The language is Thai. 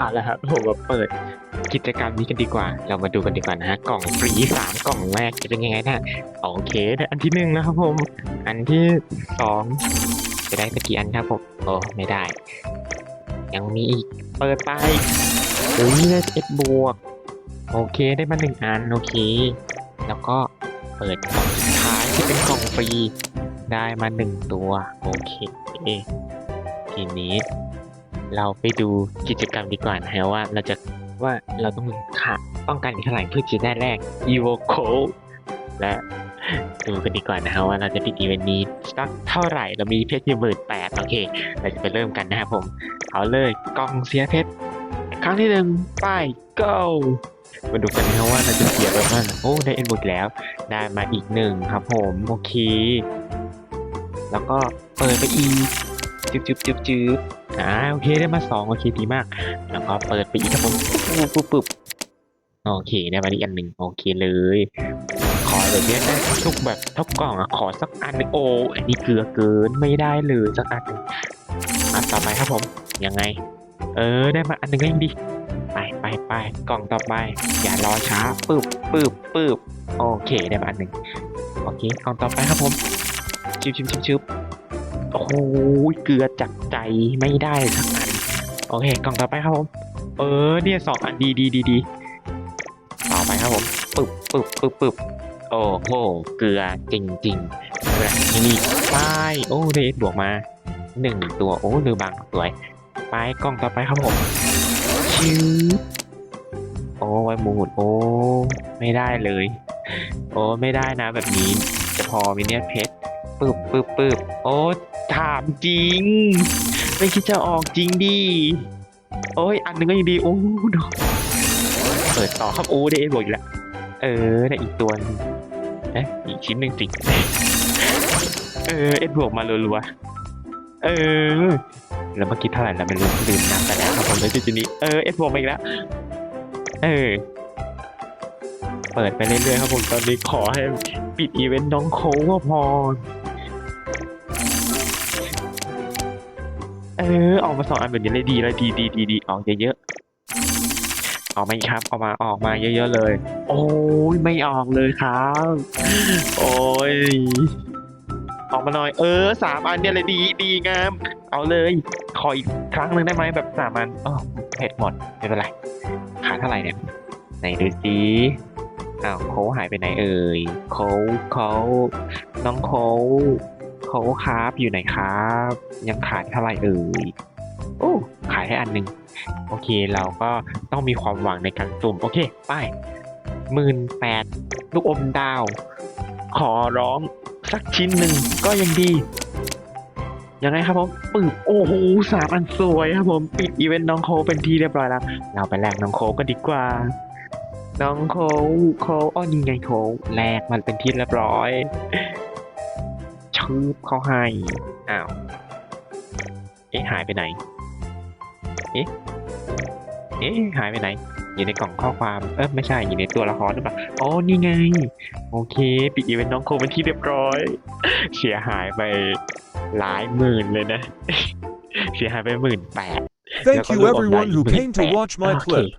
อาละครับผมมาเปิดกิจกรรมนี้กันดีกว่า เรามาดูกันดีกว่านะฮะ กล่องฟรีสามกล่องแรกจะเป็นยังไงนะโอเคได้อันที่หนึ่งนะครับผม อันที่สองจะได้สักกี่อันครับผมโอ้ไม่ได้ ยังมีอีก เปิดไปอุ้ยได้เอ็ดบวก โอเคได้มาหนึ่งอันโอเค แล้วก็เปิดกล่องสุดท้ายที่เป็นกล่องฟรี ได้มาหนึ่งตัว โอเค ทีนี้ เราไปดูกิจกรรมดีกว่านะฮะว่าเราจะว่าเราต้องขาต้องการอีกเท่าไหร่เพื่อจะได้แรก Evo Code และดูกันดีกว่านะฮะว่าเราจะปิดอีเวนต์นี้สักเท่าไหร่เรามีเพชรอยู่หมื่นแปดโอเค เราจะไปเริ่มกันนะครับผม เอาเลยกล่องเสียเพชรครั้งที่หนึ่งไป go มาดูกันนะครับว่าเราจะเสียไปบ้างโอ้ได้เอ็นบุกแล้ว ได้มาอีกหนึ่งครับผมโอเค แล้วก็เปิดไปอีกจึ๊บจึ๊บจึ๊บจึ๊บ อ่าโอเคได้มาสองโอเคดีมาก แล้วก็เปิดไปอีกครับผมปุ๊บปุ๊บปุ๊บโอเคได้มาอีกอันหนึ่งโอเคเลย ขอแบบนี้ได้ทุกแบบทุกกล่องอะขอสักอันหนึ่งโอ้อันนี้เกลือเกินไม่ได้เลยสักอันหนึ่งอันต่อไปครับผมยังไง เออได้มาอันหนึ่งก็ยังดีไปไปไปกล่องต่อไป อย่ารอช้าปึ๊บปึ๊บปึ๊บโอเคได้มาอันหนึ่งโอเคกล่องต่อไปครับผมชิบชิบชิบชิบ โอ้โหเกลือจักใจไม่ได้สักอันโอเคกล่องต่อไปครับผมเออเนี่ยสองอันดีดีดีดีต่อไปครับผมปึบปึบปึบปึบโอ้โหเกลือจริงจริงแบบนี้ไปโอ้เดทบวกมาหนึ่งตัวโอ้ลือบางสวยไปกล่องต่อไปครับผมชิวโอ้ไวมูดโอ้ไม่ได้เลย โอ้ไม่ได้นะแบบนี้จะพอไหมเนี่ยเพชร ปึบปึบปึบโอ้ถามจริง ไม่คิดจะออกจริงดิ โอ้ย อันหนึงก็ยังดี โอ้ดอกเปิดต่อครับ โอ้ได้เอ็นบวกอีกแล้ว เออ ได้อีกตัวนึงเอ๊ะอีกชิ้นหนึ่งสิ เออ เอ็นบวกมารัวๆ เออ แล้วเมื่อกี้เท่าไหร่แล้วไม่รู้ลืมนับไปแล้วครับผมแล้วจุดนี้ เออ เอสบวกมาอีกแล้ว เออ เปิดไปเรื่อยๆครับผมตอนนี้ขอให้ปิดอีเวนต์น้องโค้ก็พอ เออออกมาสองอันแบบนี้เลยดีแล้วดีดีดีดีออกเยอะๆออกมาอีกครับออกมาออกมาเยอะ ๆเลย โอ้ยไม่ออกเลยครับ โอ้ยออกมาหน่อยเออสามอันเนี่ยเลยดีดีงาม เอาเลยขออีกครั้งหนึ่งได้ไหมแบบสามอันอ๋อเผ็ดหมดไม่เป็นไรขาเท่าไหร่เนี่ยไหนดูสิอ้าวโคหายไปไหนเอ่ยโค้ชโคน้องโค โค้ชครับอยู่ไหนครับ ยังขาดเท่าไหร่เอ่ยโอ้ขายให้อันหนึ่งโอเคเราก็ต้องมีความหวังในการสุ่มโอเคไปหมื่นแปดลูกอมดาว ขอร้องสักชิ้นหนึ่งก็ยังดียังไงครับผมปึบโอ้โหสามอันสวยครับผมปิดอีเวนต์น้องโคกเป็นที่เรียบร้อยแล้วเราไปแลกน้องโคกกันดีกว่า น้องโคกโคกอ้อนี่ไงโคแลกมันเป็นที่เรียบร้อยืบเขาให้อ้าว เอ๊ะหายไปไหน เอ๊ะ เอ๊ะหายไปไหน อยู่ในกล่องข้อความ เออไม่ใช่อยู่ในตัวละครหรือเปล่าอ๋อนี่ไง โอเค ปิดอีเวนต์น้องโคเป็นที่เรียบร้อย เสียหายไปหลายหมื่นเลยนะ เสียหายไปหมื่นแปด Thank you everyone who came to watch my Okay. clip.